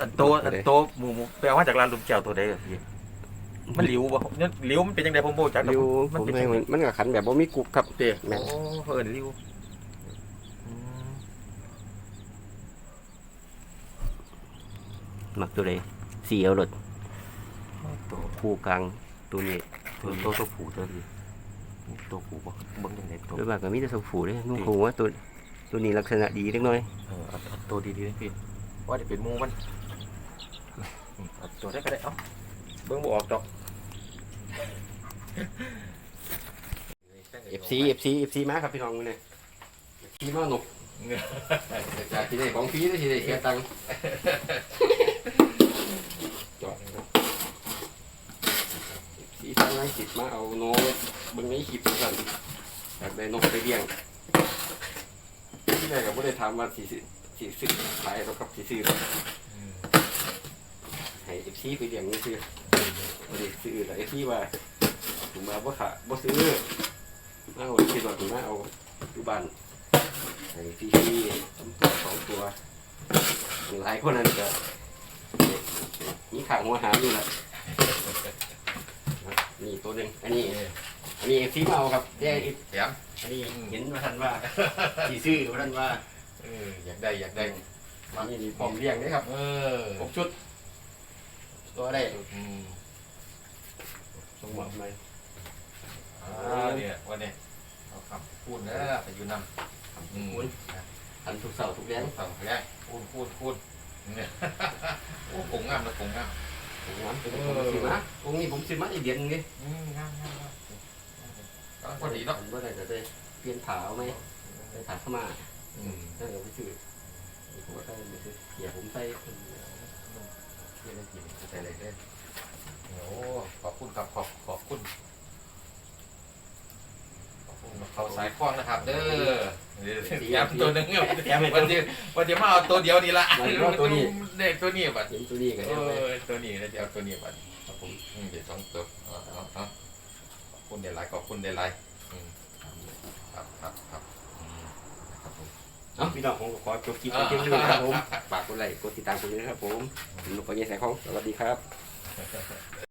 อันโตอันโตหมูหมูไปเอามาจากร้านลุมแก้วตัวใดอะพี่มันหลิวบ่เนี่ยหลิวมันเป็นยังไงผมบ่รู้จักริวมันผมเป็นให้ยังไงมันมันก็ขันแบบบ่มีกุกครับเด้แม่โอ้น เพิ่นหลิวอืมมักตัวใดสีเอารถตัวคู่กลางตัวนี้ตัวตัวตัวผูตัวนี้ตัวผูบ่เบิ่งยังไงตัว ด้วยว่าก็มีแต่สผูเด้นุ่งผูว่าตัวตัวนี้ลักษณะดีเล็กน้อยเออเอาเอาตัวดีๆนะพี่ ว่าจะเป็นหมูมันอืมเอาตัวได้ก็ได้เอ้าเบิ่งบ่ออกดอกเอฟซีเอฟซีเอฟซีมาครับพี่น้องมื้อนี้พี่มาหนุกจากที่ได้ของฟรีได้ที่ได้เสียตังค์จอดสีทางนั้นสิบมาเอาโน้ตเบิ่งในคลิปกันอยากได้นกไปเลี้ยงที่แรกก็บ่ได้ถามว่าสิซื้อ สิซื้อขายหรอกครับสิซื้อให้เอฟซีไปเลี้ยงนี่ซื้อบ่ได้ซื้อแต่เอฟซีว่าผมมาบ่ขาบ่ซื้อมาเอาคิดว่าถึงมาเอาอยู่บ้านไอ้พี่พี่สองตัวสองตัวหลายคนนั้นก็มีขางหัวหามอยู่แหละนี่ตัวหนึ่งอันนี้อันนี้พี่มาเอาครับแย่อีกเสียงอันนี้เห็นว่าท่านว่าสีซื้อว่าท่านว่า เอออยากได้อยากได้อันนี้พร้อมเลี้ยงนะครับเออครบชุดตัวได้อืมส่งหมดไหมอ่าเนี่ยวันนี้เราคำพูดนะไปอยู่นำอืมอันทุกเสาร์ทุกแรงสั่งไปได้พูดพูดพูดเนี่ยโอ้ผงงามนะผงงามผมน้ำเป็นผมซื้อมาองค์นี้ผมซื้อมาอีกเดือนนึงนี่อืมงามงามงามก็พอดีเนาะเมื่อไหร่จะได้เปลี่ยนขาเอาไหมไปขาเข้ามาอืม ถ้าเดี๋ยวไปซื้อผมว่าถ้าไปซื้อเดี๋ยวผมใส่เยี่ยมจริงใส่เลยเด้อโอ้ขอบคุณครับขอบขอบคุณขอบคุณเขาสายคล้องนะครับ เด้อเดี๋ยวแถมตัวหนึงเนี่ยแถมให้วัตันวที่วันที่มาเอาตัวเดียวนี่ละมันก็ตัวนี้เด็กตัวนี้บัดเห็นตัวนี้กันเอเดี๋ยวไปอตัวนี้นะจะเอาตัวนี้บัดครับผมอืมเดี๋ยวสองตัวเอาเอาเอาขอบคุณเดลไลขอบคุณเดลไลอืมครับครับครับอืมครับผม เอ้า พี่น้องผมก็ขอจบคลิปไว้เพียงเท่านี้ครับผมฝากกดไลค์กดติดตามผมด้วยนะครับผมผมหนุ่มปะเงี้ยสายของสวัสดีครับ